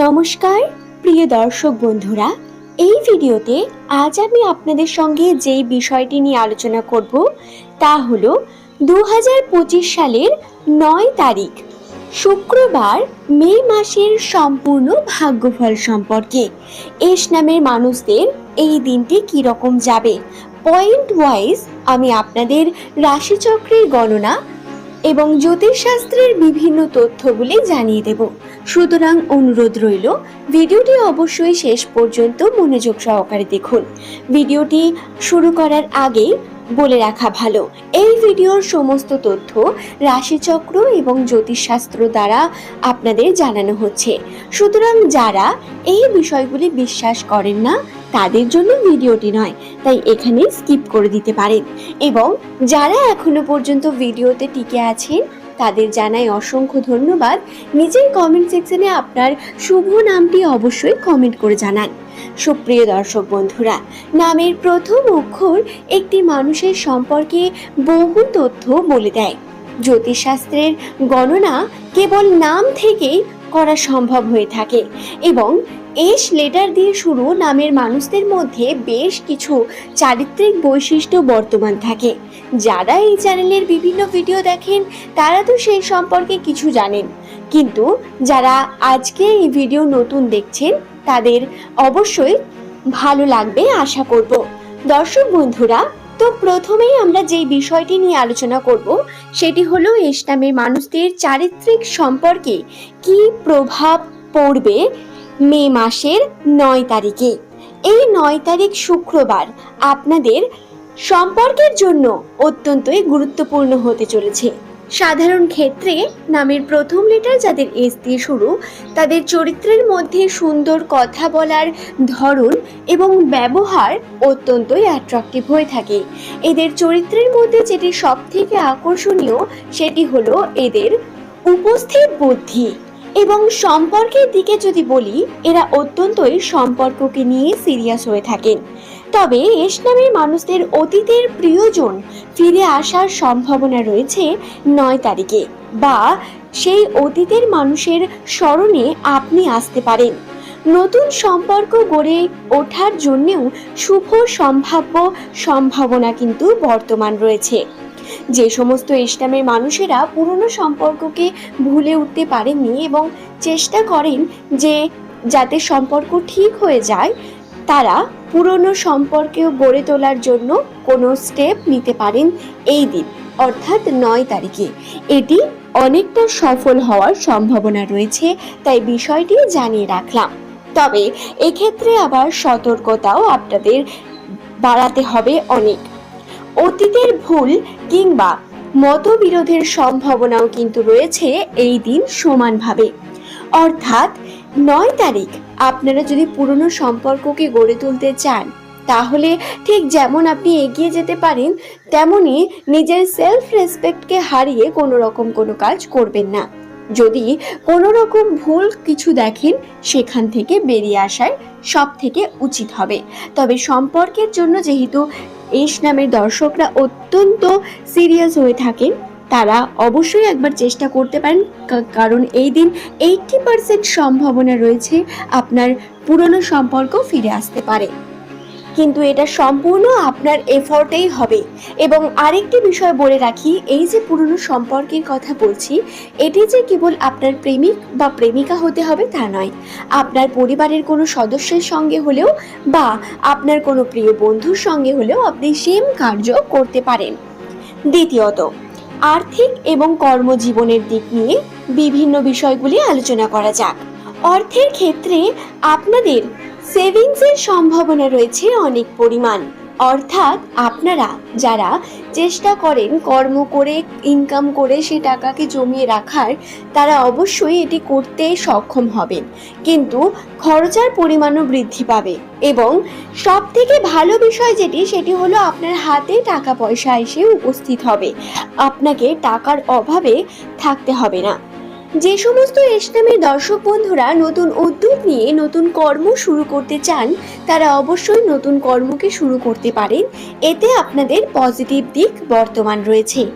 নমস্কার, প্রিয় দর্শক বন্ধুরা, এই ভিডিওতে আজ আমি আপনাদের সঙ্গে যেই বিষয়টি নিয়ে আলোচনা করব তা হলো দু সালের নয় তারিখ, শুক্রবার মে মাসের সম্পূর্ণ ভাগ্যফল সম্পর্কে। এস নামের মানুষদের এই দিনটি কীরকম যাবে? পয়েন্ট ওয়াইজ আমি আপনাদের রাশিচক্রের গণনা এবং জ্যোতিষশাস্ত্রের বিভিন্ন তথ্যগুলি জানিয়ে দেব। সুতরাং অনুরোধ রইল, ভিডিওটি অবশ্যই শেষ পর্যন্ত মনোযোগ সহকারে দেখুন। ভিডিওটি শুরু করার আগে বলে রাখা ভালো, এই ভিডিওর সমস্ত তথ্য রাশিচক্র এবং জ্যোতিষশাস্ত্র দ্বারা আপনাদের জানানো হচ্ছে। সুতরাং যারা এই বিষয়গুলি বিশ্বাস করেন না তাদের জন্য ভিডিওটি নয়, তাই এখানে স্কিপ করে দিতে পারেন। এবং যারা এখনও পর্যন্ত ভিডিওতে টিকে আছেন, তাদের জানাই অসংখ্য ধন্যবাদ। নিজের কমেন্ট সেকশনে আপনার শুভ নামটি অবশ্যই কমেন্ট করে জানান। সুপ্রিয় দর্শক বন্ধুরা, নামের প্রথম অক্ষর একটি মানুষের সম্পর্কে বহু তথ্য বলে দেয়। জ্যোতিষশাস্ত্রের গণনা কেবল নাম থেকেই করা সম্ভব হয়ে থাকে এবং এস লেটার দিয়ে শুরু নামের মানুষদের মধ্যে বেশ কিছু চারিত্রিক বৈশিষ্ট্য বর্তমান থাকে। যারা এই চ্যানেলের বিভিন্ন ভিডিও দেখেন, তারা তো সেই সম্পর্কে কিছু জানেন। কিন্তু যারা আজকে এই ভিডিও নতুন দেখছেন, তাদের অবশ্যই ভালো লাগবে আশা করব। দর্শক বন্ধুরা তো প্রথমেই আমরা যেই বিষয়টি নিয়ে আলোচনা করব, সেটি হলো এস নামের মানুষদের চারিত্রিক সম্পর্কে কি প্রভাব পড়বে মে মাসের নয় তারিখে। এই নয় তারিখ শুক্রবার আপনাদের সম্পর্কের জন্য অত্যন্তই গুরুত্বপূর্ণ হতে চলেছে। সাধারণ ক্ষেত্রে নামের প্রথম লেটার যাদের এস দিয়ে শুরু, তাদের চরিত্রের মধ্যে সুন্দর কথা বলার ধরন এবং ব্যবহার অত্যন্তই অ্যাট্রাকটিভ হয়ে থাকে। এদের চরিত্রের মধ্যে যেটি সব থেকে আকর্ষণীয়, সেটি হলো এদের উপস্থিত বুদ্ধি। এবং সম্পর্কের দিকে যদি বলি, এরা অত্যন্তই সম্পর্ককে নিয়ে সিরিয়াস হয়ে থাকেন। তবে এস নামের মানুষদের অতীতের প্রিয়জন ফিরে আসার সম্ভাবনা রয়েছে নয় তারিখে, বা সেই অতীতের মানুষের স্মরণে আপনি আসতে পারেন। নতুন সম্পর্ক গড়ে ওঠার জন্যেও শুভ সম্ভাব্য সম্ভাবনা কিন্তু বর্তমান রয়েছে। যে সমস্ত ইসলামের মানুষেরা পুরনো সম্পর্ককে ভুলে উঠতে পারেননি এবং চেষ্টা করেন যে যাতে সম্পর্ক ঠিক হয়ে যায়, তারা পুরনো সম্পর্কেও গড়ে তোলার জন্য কোনো স্টেপ নিতে পারেন এই দিন, অর্থাৎ নয় তারিখে। এটি অনেকটা সফল হওয়ার সম্ভাবনা রয়েছে, তাই বিষয়টি জানিয়ে রাখলাম। তবে এক্ষেত্রে আবার সতর্কতাও আপনাদের বাড়াতে হবে অনেক। অতীতের ভুল কিংবা মতবিরোধের সম্ভাবনাও কিন্তু রয়েছে এই দিন সমানভাবে। অর্থাৎ নয় তারিখ আপনারা যদি পুরনো সম্পর্ককে গড়ে তুলতে চান, তাহলে ঠিক যেমন আপনি এগিয়ে যেতে পারেন, তেমনি নিজের সেলফ রেসপেক্টকে হারিয়ে কোনো রকম কোনো কাজ করবেন না। যদি কোনো রকম ভুল কিছু দেখেন, সেখান থেকে বেরিয়ে আসায় সব থেকে উচিত হবে। তবে সম্পর্কের জন্য যেহেতু এস নামের দর্শকরা অত্যন্ত সিরিয়াস হয়ে থাকেন, তারা অবশ্যই একবার চেষ্টা করতে পারেন। কারণ এই দিন এইটটি পার্সেন্ট সম্ভাবনা রয়েছে আপনার পুরনো সম্পর্ক ফিরে আসতে পারে। কিন্তু এটা সম্পূর্ণ আপনার এফর্টেই হবে। এবং আরেকটি বিষয় বলে রাখি, এই যে পুরনো সম্পর্কের কথা বলছি, এটি যে কেবল আপনার প্রেমিক বা প্রেমিকা হতে হবে তা নয়। আপনার পরিবারের কোনো সদস্যের সঙ্গে হলেও বা আপনার কোনো প্রিয় বন্ধুর সঙ্গে হলেও আপনি সেম কার্য করতে পারেন। দ্বিতীয়ত, আর্থিক এবং কর্মজীবনের দিক নিয়ে বিভিন্ন বিষয়গুলি আলোচনা করা যাক। অর্থের ক্ষেত্রে আপনাদের সেভিংসের সম্ভাবনা রয়েছে অনেক পরিমাণ। অর্থাৎ আপনারা যারা চেষ্টা করেন কর্ম করে ইনকাম করে সে টাকাকে জমিয়ে রাখার, তারা অবশ্যই এটি করতে সক্ষম হবেন। কিন্তু খরচার পরিমাণও বৃদ্ধি পাবে। এবং সব থেকে ভালো বিষয় যেটি, সেটি হলো আপনার হাতে টাকা পয়সা এসে উপস্থিত হবে। আপনাকে টাকার অভাবে থাকতে হবে না। যে সমস্ত ইসলামের দর্শক বন্ধুরা নতুন উদ্যোগ নিয়ে নতুন কর্ম শুরু করতে চান, তারা অবশ্যই নতুন কর্মকে শুরু করতে পারেন। এতে আপনাদের পজিটিভ দিক বর্তমান রয়েছে।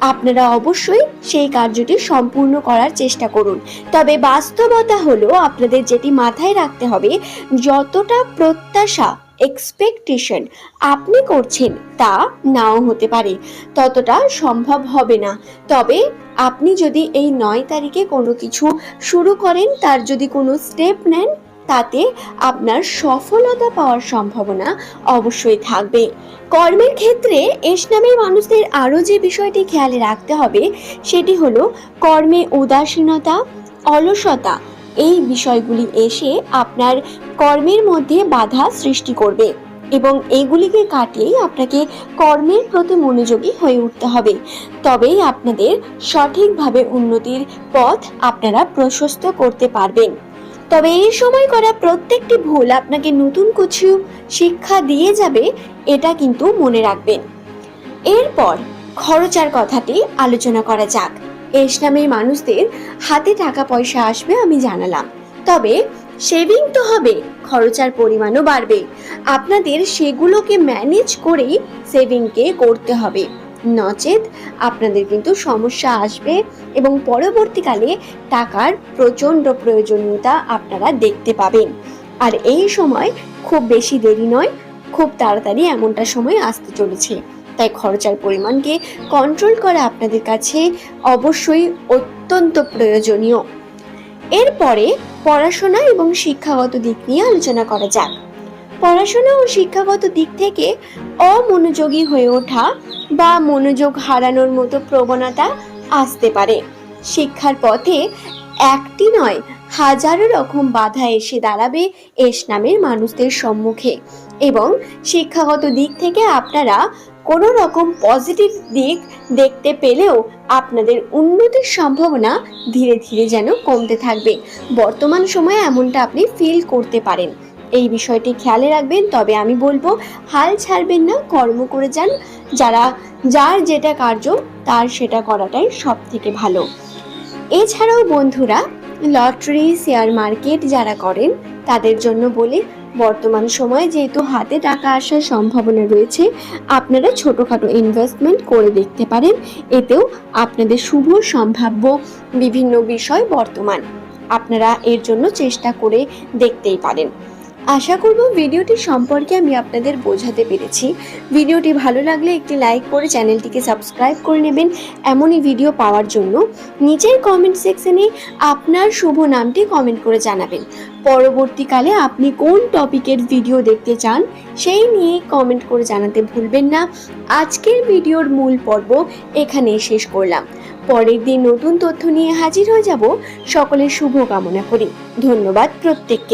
আপনারা অবশ্যই সেই কার্যটি সম্পূর্ণ করার চেষ্টা করুন। তবে বাস্তবতা হলো, আপনাদের যেটি মাথায় রাখতে হবে, যতটা প্রত্যাশা এক্সপেকটেশন আপনি করছেন তা নাও হতে পারে। ততটা সম্ভব হবে না। তবে আপনি যদি এই নয় তারিখে কোনো কিছু শুরু করেন, তার যদি কোনো স্টেপ নেন, তাতে আপনার সফলতা পাওয়ার সম্ভাবনা অবশ্যই থাকবে। কর্মের ক্ষেত্রে এস ইসলামের মানুষদের আরও যে বিষয়টি খেয়ালে রাখতে হবে, সেটি হলো কর্মে উদাসীনতা, অলসতা। এই বিষয়গুলি এসে আপনার কর্মের মধ্যে বাধা সৃষ্টি করবে। এবং এগুলিকে কাটিয়েই আপনাকে কর্মের প্রতি মনোযোগী হয়ে উঠতে হবে। তবেই আপনাদের সঠিকভাবে উন্নতির পথ আপনারা প্রশস্ত করতে পারবেন। তবে এই সময় করা প্রত্যেকটি ভুল আপনাকে নতুন কিছু শিক্ষা দিয়ে যাবে, এটা কিন্তু মনে রাখবেন। এরপর খরচার কথাটি আলোচনা করা যাক। ইসলামের মানুষদের হাতে টাকা পয়সা আসবে আমি জানালাম। তবে সেভিং তো হবে, খরচার পরিমাণও বাড়বে। আপনাদের সেগুলোকে ম্যানেজ করেই সেভিংকে করতে হবে। নচেত আপনাদের কিন্তু সমস্যা আসবে এবং পরবর্তীকালে টাকার প্রচণ্ড প্রয়োজনীয়তা আপনারা দেখতে পাবেন। আর এই সময় খুব বেশি দেরি নয়, খুব তাড়াতাড়ি এমনটা সময় আসতে চলেছে। তাই খরচার পরিমাণকে কন্ট্রোল করা আপনাদের কাছে অবশ্যই অত্যন্ত প্রয়োজনীয়। এরপরে পড়াশোনা এবং শিক্ষাগত দিক নিয়ে আলোচনা করা যাক। পড়াশোনা ও শিক্ষাগত দিক থেকে অমনোযোগী হয়ে ওঠা বা মনোযোগ হারানোর মতো প্রবণতা আসতে পারে। শিক্ষার পথে একটি নয় হাজারো রকম বাধা এসে দাঁড়াবে এস নামের মানুষদের সম্মুখে। এবং শিক্ষাগত দিক থেকে আপনারা কোনো রকম পজিটিভ দিক দেখতে পেলেও আপনাদের উন্নতির সম্ভাবনা ধীরে ধীরে যেন কমতে থাকবে। বর্তমান সময়ে এমনটা আপনি ফিল করতে পারেন। এই বিষয়টি খেয়ালে রাখবেন, তবে আমি বলব, হাল ছাড়বেন না, কর্ম করে যান। যারা, যার যেটা কার্য, তার সেটা করাটাই সব থেকে ভালো। এছাড়াও বন্ধুরা লটারি শেয়ার মার্কেট যারা করেন, তাদের জন্য বলি, বর্তমান সময়ে যেহেতু হাতে টাকা আসার সম্ভাবনা রয়েছে, আপনারা ছোটোখাটো ইনভেস্টমেন্ট করে দেখতে পারেন। এতেও আপনাদের শুভ সম্ভাব্য বিভিন্ন বিষয় বর্তমান। আপনারা এর জন্য চেষ্টা করে দেখতেই পারেন। আশা করব ভিডিওটি সম্পর্কে আমি আপনাদের বোঝাতে পেরেছি। ভিডিওটি ভালো লাগলে একটি লাইক করে চ্যানেলটিকে সাবস্ক্রাইব করে নেবেন এমনই ভিডিও পাওয়ার জন্য। নিচের কমেন্ট সেকশনে আপনার শুভ নামটি কমেন্ট করে জানাবেন। পরবর্তীকালে আপনি কোন টপিকের ভিডিও দেখতে চান, সেই নিয়ে কমেন্ট করে জানাতে ভুলবেন না। আজকের ভিডিওর মূল পর্ব এখানেই শেষ করলাম। পরের দিন নতুন তথ্য নিয়ে হাজির হয়ে যাব। সকলের শুভ কামনা করি। ধন্যবাদ প্রত্যেককে।